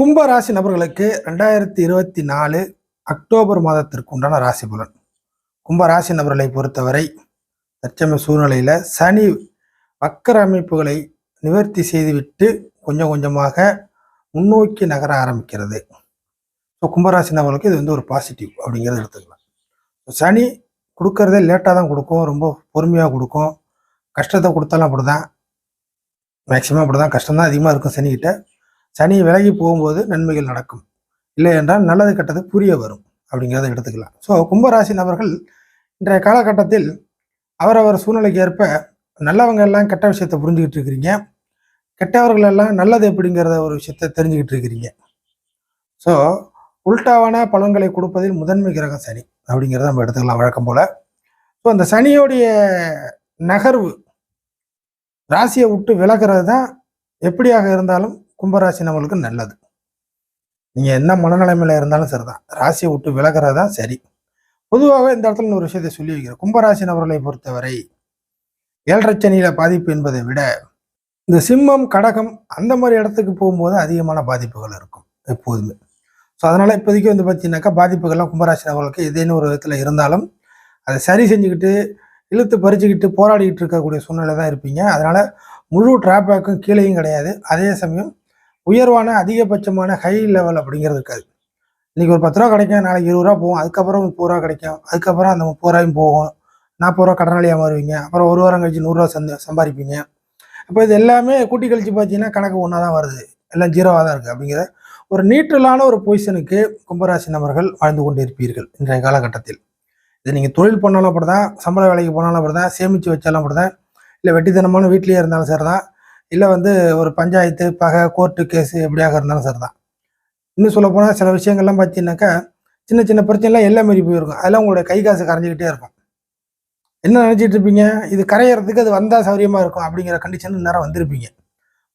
கும்ப ராசி நபர்களுக்கு ரெண்டாயிரத்தி இருபத்தி நாலு அக்டோபர் மாதத்திற்கு உண்டான ராசி பலன். கும்ப ராசி நபர்களை பொறுத்தவரை தற்சமய சூழ்நிலையில் சனி வக்கர அமைப்புகளை நிவர்த்தி செய்துவிட்டு கொஞ்சம் கொஞ்சமாக முன்னோக்கி நகர ஆரம்பிக்கிறது. ஸோ கும்பராசி நபர்களுக்கு இது வந்து ஒரு பாசிட்டிவ் அப்படிங்கிறத எடுத்துக்கலாம். சனி கொடுக்கறதே லேட்டாக தான் கொடுக்கும் ரொம்ப பொறுமையாக கொடுக்கும். கஷ்டத்தை கொடுத்தாலும் அப்படி தான் மேக்சிமம் அப்படி தான் கஷ்டம் தான் அதிகமாக இருக்கும் சனிக்கிட்ட சனி விலகி போகும்போது நன்மைகள் நடக்கும். இல்லை என்றால் நல்லது கெட்டது புரிய வரும் அப்படிங்கிறத எடுத்துக்கலாம். ஸோ கும்பராசி நபர்கள் இன்றைய காலகட்டத்தில் அவரவர் சூழ்நிலைக்கு ஏற்ப நல்லவங்க எல்லாம் கெட்ட விஷயத்தை புரிஞ்சுக்கிட்டு இருக்கிறீங்க. கெட்டவர்கள் எல்லாம் நல்லது எப்படிங்கிறத ஒரு விஷயத்த தெரிஞ்சுக்கிட்டு இருக்கிறீங்க. ஸோ உல்டாவான பலன்களை கொடுப்பதில் முதன்மை கிரகம் சனி அப்படிங்கிறத நம்ம எடுத்துக்கலாம் வழக்கம் போல். ஸோ அந்த சனியோடைய நகர்வு ராசியை விட்டு விலகிறது தான் எப்படியாக இருந்தாலும் கும்பராசி நம்மளுக்கு நல்லது. நீங்கள் என்ன மனநிலைமையில் இருந்தாலும் சரி தான் ராசியை விட்டு விலகிறது தான் சரி. பொதுவாக இந்த இடத்துல ஒரு விஷயத்தை சொல்லி வைக்கிறேன். கும்பராசி நபர்களை பொறுத்தவரை ஏழரை பாதிப்பு என்பதை விட இந்த சிம்மம் கடகம் அந்த மாதிரி இடத்துக்கு போகும்போது அதிகமான பாதிப்புகள் இருக்கும் எப்போதுமே. ஸோ அதனால் இப்போதைக்கு வந்து பார்த்தீங்கன்னாக்கா பாதிப்புகள்லாம் கும்பராசி நபர்களுக்கு ஏதேனும் ஒரு விதத்தில் இருந்தாலும் அதை சரி செஞ்சுக்கிட்டு இழுத்து பறிச்சுக்கிட்டு போராடிக்கிட்டு இருக்கக்கூடிய சூழ்நிலை தான் இருப்பீங்க. அதனால் முழு டிராபேக்கும் கீழேயும் கிடையாது. அதே சமயம் உயர்வான அதிகபட்சமான ஹை லெவல் அப்படிங்கிறது இருக்காது. இன்னைக்கு ஒரு பத்து ரூபா கிடைக்கும் நாளைக்கு இருபது ரூபா போகும். அதுக்கப்புறம் முப்பது ரூபா கிடைக்கும். அதுக்கப்புறம் அந்த முப்பது ரூபாயும் போகும். நாற்பது ரூபா கடனாளியாக மாறுவீங்க. அப்புறம் ஒரு வாரம் கழிச்சு நூறுரூவா சந்த சம்பாதிப்பீங்க. அப்போ இது எல்லாமே கூட்டி கழிச்சு பார்த்தீங்கன்னா கணக்கு ஒன்றா தான் வருது. எல்லாம் ஜீரோவாக தான் இருக்குது அப்படிங்கிற ஒரு நீட்டலான ஒரு பொசிஷனுக்கு கும்பராசி நபர்கள் வாழ்ந்து கொண்டு இருப்பீர்கள் இன்றைய காலகட்டத்தில். இது நீங்கள் தொழில் பண்ணாலும் அப்படி தான் சம்பள வேலைக்கு போனாலும் அப்படி தான் சேமித்து வச்சாலும் அப்படி தான் இல்லை வெட்டித்தனமான வீட்லேயே இருந்தாலும் சரி தான் இல்லை வந்து ஒரு பஞ்சாயத்து பகை கோர்ட்டு கேஸு எப்படியாக இருந்தாலும் சரி தான் இன்னும் சொல்ல போனால் சில விஷயங்கள்லாம் பார்த்தீங்கன்னாக்கா சின்ன சின்ன பிரச்சனைலாம் எல்லாம் மாரி போயிருக்கும். அதெல்லாம் உங்களுடைய கை காசு கரைஞ்சிக்கிட்டே இருக்கும். என்ன நினச்சிட்டு இருப்பீங்க? இது கரையிறதுக்கு அது வந்தால் சௌரியமாக இருக்கும் அப்படிங்கிற கண்டிஷன் நேரம் வந்திருப்பீங்க.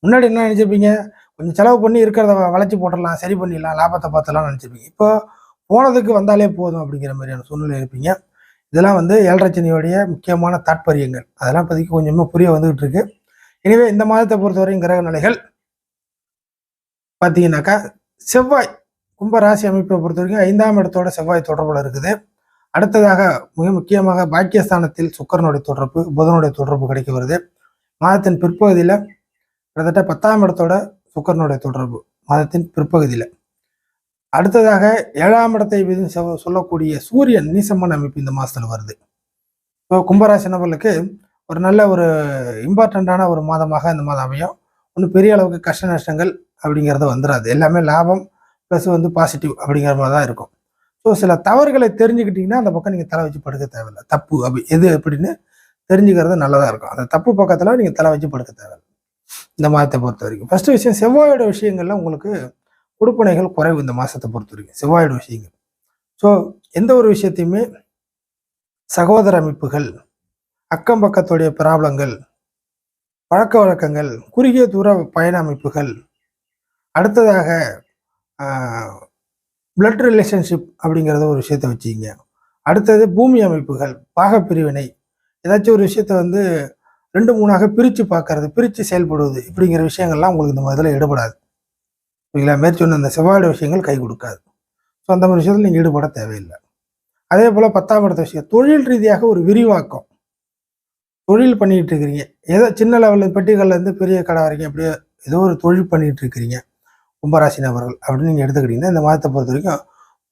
முன்னாடி என்ன நினச்சிருப்பீங்க? கொஞ்சம் செலவு பண்ணி இருக்கிறத வ- போட்டுடலாம் சரி பண்ணிடலாம் லாபத்தை பார்த்தலாம் நினச்சிருப்பீங்க. இப்போ போனதுக்கு வந்தாலே போதும் அப்படிங்கிற மாதிரியான சூழ்நிலை இருப்பீங்க. இதெல்லாம் வந்து ஏழரச்சனியோடைய முக்கியமான தாற்பரியங்கள் அதெல்லாம் இப்போதைக்கு கொஞ்சமாக புரிய வந்துகிட்டு இருக்குது எனவே இந்த மாதத்தை பொறுத்தவரையும் கிரக நிலைகள் பார்த்தீங்கன்னாக்கா செவ்வாய் கும்பராசி அமைப்பை பொறுத்த வரைக்கும் ஐந்தாம் இடத்தோட செவ்வாய் தொடர்புல இருக்குது. அடுத்ததாக மிக முக்கியமாக பாக்கியஸ்தானத்தில் சுக்கரனுடைய தொடர்பு புதனுடைய தொடர்பு கிடைக்க வருது. மாதத்தின் பிற்பகுதியில் கிட்டத்தட்ட பத்தாம் இடத்தோட சுக்கரனுடைய தொடர்பு மாதத்தின் பிற்பகுதியில். அடுத்ததாக ஏழாம் இடத்தை சொல்லக்கூடிய சூரியன் நீசமான அமைப்பு இந்த மாதத்தில் வருது. இப்போ கும்பராசி நபர்களுக்கு ஒரு நல்ல ஒரு இம்பார்ட்டண்ட்டான ஒரு மாதமாக இந்த மாதம் அமையும். ஒன்றும் பெரிய அளவுக்கு கஷ்ட நஷ்டங்கள் அப்படிங்கிறது வந்துடாது எல்லாமே லாபம் ப்ளஸ் வந்து பாசிட்டிவ் அப்படிங்கிற மாதிரி தான் இருக்கும். ஸோ சில தவறுகளை தெரிஞ்சுக்கிட்டிங்கன்னா அந்த பக்கம் நீங்கள் தலை வச்சு படுக்க தேவையில்லை. தப்பு அப்படி எது எப்படின்னு தெரிஞ்சுக்கிறது நல்லதாக இருக்கும். அந்த தப்பு பக்கத்தில் நீங்கள் தலை வச்சு படுக்க தேவையில்லை. இந்த மாதத்தை பொறுத்த வரைக்கும். ஃபஸ்ட்டு விஷயம் செவ்வாயோட விஷயங்கள்ல உங்களுக்கு கொடுப்பனைகள் குறைவு இந்த மாதத்தை பொறுத்த வரைக்கும். செவ்வாயோட விஷயங்கள். ஸோ எந்த ஒரு விஷயத்தையுமே சகோதர அமைப்புகள் அக்கம் பக்கத்துடைய ப்ராப்ளங்கள் பழக்க வழக்கங்கள் குறுகிய தூர பயண அமைப்புகள். அடுத்ததாக பிளட் ரிலேஷன்ஷிப் அப்படிங்கிறத ஒரு விஷயத்தை வச்சுக்கிங்க. அடுத்தது பூமி அமைப்புகள் பாகப்பிரிவினை. ஏதாச்சும் ஒரு விஷயத்த வந்து ரெண்டு மூணாக பிரித்து பார்க்கறது பிரித்து செயல்படுவது இப்படிங்கிற விஷயங்கள்லாம் உங்களுக்கு இந்த முதல்ல ஈடுபடாது. சரிங்களா மேற்சொன்ன அந்த செவ்வாயோட விஷயங்கள் கை கொடுக்காது. ஸோ அந்த மாதிரி விஷயத்தில் நீங்கள் ஈடுபட தேவையில்லை. அதே போல் பத்தாம் இடத்த விஷயம் தொழில் ரீதியாக ஒரு விரிவாக்கம். தொழில் பண்ணிட்டு இருக்கிறீங்க. ஏதோ சின்ன லெவலில் பெட்டிகள்லேருந்து பெரிய கடை வரைக்கும் அப்படியே ஏதோ ஒரு தொழில் பண்ணிட்டு இருக்கிறீங்க. கும்பராசி நபர்கள் அப்படின்னு நீங்கள் எடுத்துக்கிட்டீங்கன்னா இந்த மாதத்தை பொறுத்த வரைக்கும்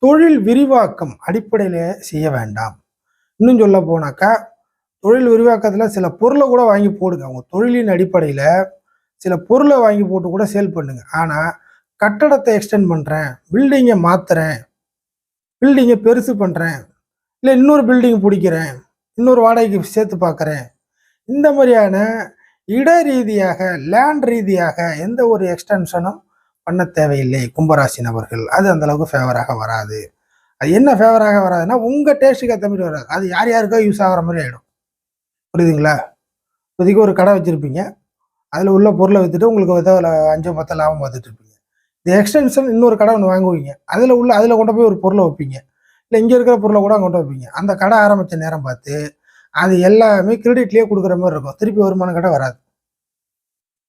தொழில் விரிவாக்கம் அடிப்படையிலே செய்ய வேண்டாம். இன்னும் சொல்ல போனாக்கா தொழில் விரிவாக்கத்தில் சில பொருளை கூட வாங்கி போடுங்க. அவங்க தொழிலின் அடிப்படையில் சில பொருளை வாங்கி போட்டு கூட சேல் பண்ணுங்க. ஆனால் கட்டடத்தை எக்ஸ்டெண்ட் பண்ணுறேன் பில்டிங்கை மாற்றுறேன் பில்டிங்கை பெருசு பண்ணுறேன் இல்லை இன்னொரு பில்டிங் பிடிக்கிறேன் இன்னொரு வாடகைக்கு சேர்த்து பார்க்குறேன் இந்த மாதிரியான இட ரீதியாக லேண்ட் ரீதியாக எந்த ஒரு எக்ஸ்டென்ஷனும் பண்ண தேவையில்லை கும்பராசி நபர்கள் அது அந்தளவுக்கு ஃபேவராக வராது. அது என்ன ஃபேவராக வராதுன்னா உங்கள் டேஸ்ட்டுக்கு ஏற்ற மாதிரி வராது. அது யார் யாருக்கோ யூஸ் ஆகிற மாதிரி ஆகிடும் புரியுதுங்களா? இப்போதைக்கு ஒரு கடை வச்சுருப்பீங்க. அதில் உள்ள பொருளை விற்றுட்டு உங்களுக்கு ஏதோ அஞ்சோ பத்தோ லாபம் பார்த்துட்டு இருப்பீங்க. இந்த எக்ஸ்டென்ஷன் இன்னொரு கடை ஒன்று வாங்குவீங்க. அதில் உள்ள அதில் கொண்டு போய் ஒரு பொருளை வைப்பீங்க. இல்லை இங்கே இருக்கிற பொருளை கூட கொண்டு வைப்பீங்க. அந்த கடை ஆரம்பித்த நேரம் பார்த்து அது எல்லாமே கிரெடிட்லேயே கொடுக்குற மாதிரி இருக்கும். திருப்பி வருமானம் கடை வராது.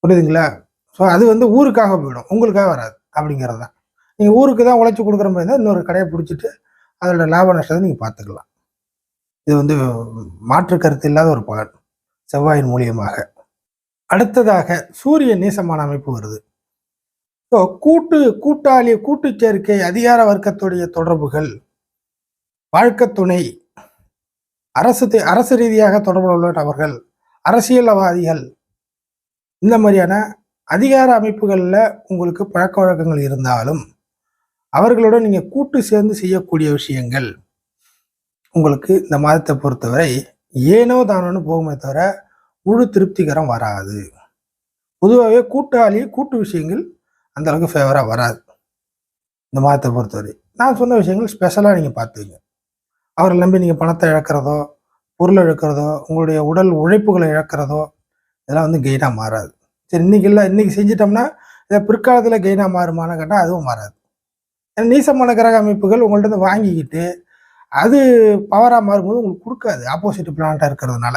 புரியுதுங்களா? ஸோ அது வந்து ஊருக்காக போயிடும். உங்களுக்காக வராது. அப்படிங்கிறது தான் நீங்கள் ஊருக்கு தான் உழைச்சி கொடுக்குற மாதிரி இருந்தால் இன்னொரு கடையை பிடிச்சிட்டு அதோட லாப நஷ்டத்தை நீங்கள் பார்த்துக்கலாம். இது வந்து மாற்று கருத்து இல்லாத ஒரு பலன். செவ்வாயின் மூலியமாக. அடுத்ததாக சூரிய நீசமான அமைப்பு வருது. ஸோ கூட்டு கூட்டாளி கூட்டு சேர்க்கை அதிகார வர்க்கத்துடைய தொடர்புகள் வாழ்க்கை துணை அரசு அரசு ரீதியாக தொடர்புள்ள நபர்கள் அரசியல்வாதிகள் இந்த மாதிரியான அதிகார அமைப்புகளில் உங்களுக்கு பழக்க வழக்கங்கள் இருந்தாலும் அவர்களுடன் நீங்கள் கூட்டு சேர்ந்து செய்யக்கூடிய விஷயங்கள் உங்களுக்கு இந்த மாதத்தை பொறுத்தவரை ஏனோ தானோன்னு போகுமே தவிர முழு திருப்திகரம் வராது. பொதுவாகவே கூட்டாளி கூட்டு விஷயங்கள் அந்தளவுக்கு ஃபேவராக வராது. இந்த மாதத்தை பொறுத்தவரை. நான் சொன்ன விஷயங்கள் ஸ்பெஷலாக நீங்கள் பார்த்துங்க அவரை நம்பி நீங்கள் பணத்தை இழக்கிறதோ பொருள் இழக்கிறதோ உங்களுடைய உடல் உழைப்புகளை இழக்கிறதோ இதெல்லாம் வந்து கெயினாக மாறாது. சரி இன்னைக்கு இல்லை இன்றைக்கி செஞ்சிட்டோம்னா இதை பிற்காலத்தில் கெயினாக மாறுமான்னு கேட்டால் அதுவும் மாறாது. ஏன்னா நீசமான கிரக அமைப்புகள் உங்கள்கிட்ட இருந்து வாங்கிக்கிட்டு அது பவராக மாறும்போது உங்களுக்கு கொடுக்காது. ஆப்போசிட் பிளானட்டாக இருக்கிறதுனால.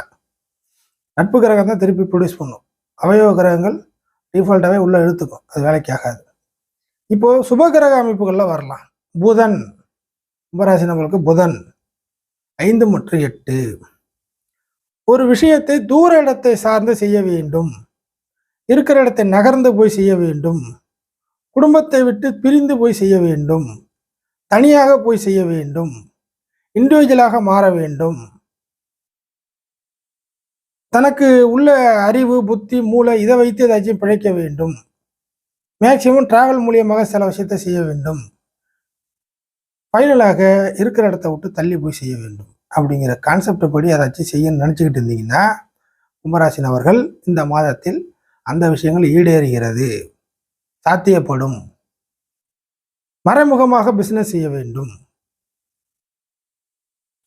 நட்பு கிரகம் தான் திருப்பி ப்ரொடியூஸ் பண்ணும். அவயவ கிரகங்கள் டிஃபால்ட்டாகவே உள்ளே இழுத்துக்கும். அது வேலைக்கு ஆகாது. இப்போது சுப கிரக அமைப்புகளில் வரலாம். புதன். கும்பராசி நம்மளுக்கு புதன். ஐந்து மற்றும் எட்டு. ஒரு விஷயத்தை தூர இடத்தை சார்ந்து செய்ய வேண்டும். இருக்கிற இடத்தை நகர்ந்து போய் செய்ய வேண்டும். குடும்பத்தை விட்டு பிரிந்து போய் செய்ய வேண்டும். தனியாக போய் செய்ய வேண்டும். இண்டிவிஜுவலாக மாற வேண்டும். தனக்கு உள்ள அறிவு புத்தி மூளை இதை வைத்து ஏதாச்சும் பிழைக்க வேண்டும். மேக்சிமம் டிராவல் மூலியமாக சில விஷயத்தை செய்ய வேண்டும். ஃபைனலாக இருக்கிற இடத்த விட்டு தள்ளி போய் செய்ய வேண்டும். அப்படிங்கிற கான்செப்டை படி ஏதாச்சும் செய்யணும்னு நினச்சிக்கிட்டு இருந்தீங்கன்னா கும்பராசின் அவர்கள் இந்த மாதத்தில் அந்த விஷயங்கள் ஈடேறுகிறது. சாத்தியப்படும். மறைமுகமாக பிஸ்னஸ் செய்ய வேண்டும்.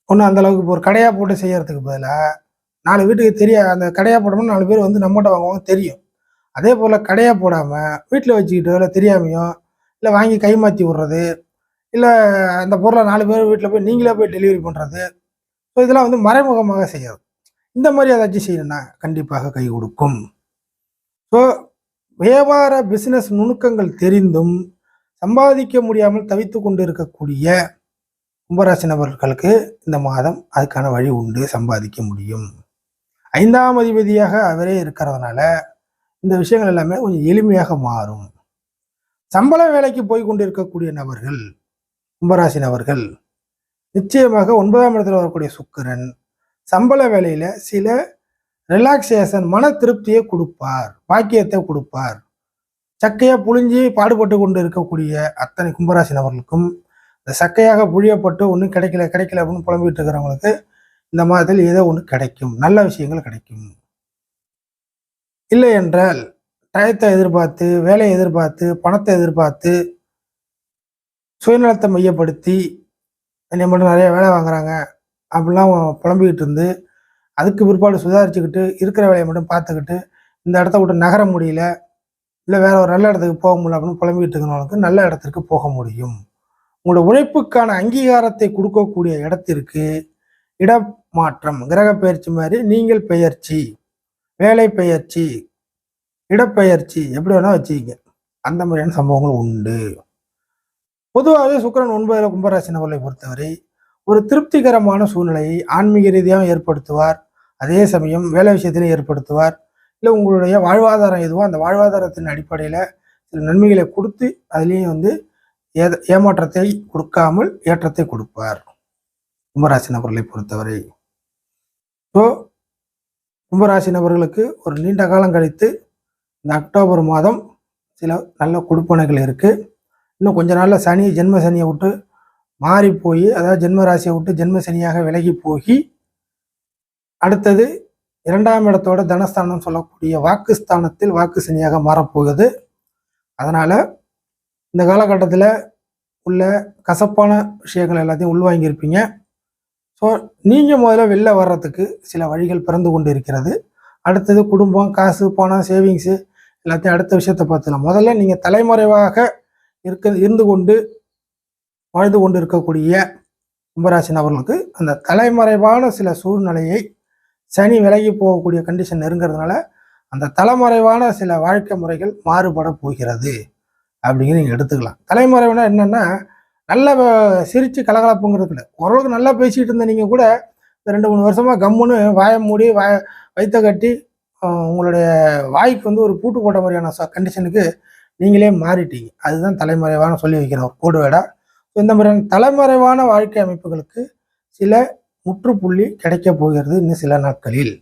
ஒன்றும் அந்தளவுக்கு இப்போ ஒரு கடையாக போட்டு செய்கிறதுக்கு பதிலாக நாலு வீட்டுக்கு தெரிய அந்த கடையாக போடணும்னு நாலு பேர் வந்து நம்மகிட்ட வாங்குவாங்க தெரியும். அதே போல் கடையாக போடாமல் வீட்டில் வச்சுக்கிட்டோ இல்லை தெரியாமையோ இல்லை வாங்கி கைமாற்றி விட்றது இல்லை அந்த பொருளை நாலு பேர் வீட்டில் போய் நீங்களே போய் டெலிவரி பண்ணுறது ஸோ இதெல்லாம் வந்து மறைமுகமாக செய்யாது. இந்த மாதிரி ஏதாச்சும் செய்யணும்னா கண்டிப்பாக கை கொடுக்கும். ஸோ வியாபார பிஸ்னஸ் நுணுக்கங்கள் தெரிந்தும் சம்பாதிக்க முடியாமல் தவித்து கொண்டு இருக்கக்கூடிய கும்பராசி நபர்களுக்கு இந்த மாதம் அதுக்கான வழி உண்டு சம்பாதிக்க முடியும். ஐந்தாம் அதிபதியாக அவரே இருக்கிறதுனால இந்த விஷயங்கள் எல்லாமே கொஞ்சம் எளிமையாக மாறும். சம்பள வேலைக்கு போய் கொண்டிருக்கக்கூடிய நபர்கள் கும்பராசி நபர்கள் நிச்சயமாக ஒன்பதாம் இடத்தில் வரக்கூடிய சுக்கிரன் சம்பள வேலையில சில ரிலாக்ஸேஷன் மன திருப்தியை கொடுப்பார் பாக்கியத்தை கொடுப்பார். சக்கையாக புழிஞ்சி பாடுபட்டு கொண்டு இருக்கக்கூடிய அத்தனை கும்பராசி நபர்களுக்கும் இந்த சக்கையாக புழியப்பட்டு ஒன்றும் கிடைக்கல கிடைக்கல அப்படின்னு புலம்பிட்டு இருக்கிறவங்களுக்கு இந்த மாதத்தில் ஏதோ ஒன்று கிடைக்கும் நல்ல விஷயங்கள் கிடைக்கும். இல்லை என்றால் டயத்தை எதிர்பார்த்து வேலையை எதிர்பார்த்து பணத்தை எதிர்பார்த்து சுயநலத்தை மையப்படுத்தி என்னை மட்டும் நிறைய வேலை வாங்குறாங்க அப்படிலாம் புலம்பிக்கிட்டு இருந்து அதுக்கு பிற்பாடு சுதாரிச்சுக்கிட்டு இருக்கிற வேலையை மட்டும் பார்த்துக்கிட்டு இந்த இடத்த விட்டு நகர முடியல இல்லை வேற ஒரு நல்ல இடத்துக்கு போக முடியல அப்படின்னு புலம்பிக்கிட்டு இருக்கிறவங்களுக்கு நல்ல இடத்திற்கு போக முடியும். உங்களோட உழைப்புக்கான அங்கீகாரத்தை கொடுக்கக்கூடிய இடத்திற்கு இடமாற்றம் கிரக பயிற்சி மாதிரி நீங்கள் பெயர்ச்சி வேலை பெயர்ச்சி இடப்பெயர்ச்சி எப்படி வேணால் வச்சுக்கிங்க. அந்த மாதிரியான சம்பவங்கள் உண்டு. பொதுவாகவே சுக்கரன் ஒன்பதுல கும்பராசி நபர்களை பொறுத்தவரை ஒரு திருப்திகரமான சூழ்நிலையை ஆன்மீக ரீதியாக ஏற்படுத்துவார். அதே சமயம் வேலை விஷயத்திலையும் ஏற்படுத்துவார். இல்லை உங்களுடைய வாழ்வாதாரம் எதுவோ அந்த வாழ்வாதாரத்தின் அடிப்படையில் சில நன்மைகளை கொடுத்து அதுலேயும் வந்து ஏத ஏமாற்றத்தை கொடுக்காமல் ஏற்றத்தை கொடுப்பார். கும்பராசி நபர்களை பொறுத்தவரை. ஸோ கும்பராசி நபர்களுக்கு ஒரு நீண்ட காலம் கழித்து இந்த அக்டோபர் மாதம் சில நல்ல கொடுப்பனைகள் இருக்குது இன்னும் கொஞ்ச நாளில் சனி ஜென்ம சனியை விட்டு மாறி போய் அதாவது ஜென்ம ராசியை விட்டு ஜென்ம சனியாக விலகி போய் அடுத்தது இரண்டாம் இடத்தோட தனஸ்தானம் சொல்லக்கூடிய வாக்குஸ்தானத்தில் வாக்கு சனியாக மாறப்போகுது. அதனால் இந்த காலகட்டத்தில் உள்ள கசப்பான விஷயங்கள் எல்லாத்தையும் உள்வாங்கியிருப்பீங்க. ஸோ நீங்கள் முதல்ல வெளில வர்றதுக்கு சில வழிகள் பிறந்து கொண்டு இருக்கிறது. அடுத்தது குடும்பம் காசு பணம் சேவிங்ஸு எல்லாத்தையும் அடுத்த விஷயத்தை பார்த்துக்கலாம். முதல்ல நீங்கள் தலைமறைவாக இருக்க இருந்து கொண்டு வாழ்ந்து கொண்டு இருக்கக்கூடிய கும்பராசி நபர்களுக்கு அந்த தலைமறைவான சில சூழ்நிலையை சனி விலகி போகக்கூடிய கண்டிஷன் நெருங்கிறதுனால அந்த தலைமறைவான சில வாழ்க்கை முறைகள் மாறுபட போகிறது அப்படிங்கிற நீங்கள் எடுத்துக்கலாம். தலைமறைவுனா என்னென்னா நல்ல வ- சிரிச்சு கலகலப்புங்கிறது இல்லை. ஓரளவுக்கு நல்லா பேசிகிட்டு இருந்த நீங்கள் கூட இந்த ரெண்டு மூணு வருஷமாக கம்முன்னு வாயை மூடி வாய வைத்த கட்டி உங்களுடைய வாய்க்கு வந்து ஒரு பூட்டு போட்ட மாதிரியான கண்டிஷனுக்கு நீங்களே மாறிட்டீங்க. அதுதான் தலைமறைவான சொல்லி வைக்கிற ஒரு கோடு இந்த மாதிரியான தலைமறைவான வாழ்க்கை அமைப்புகளுக்கு சில முற்றுப்புள்ளி கிடைக்க போகிறது இன்னும் சில நாட்களில்.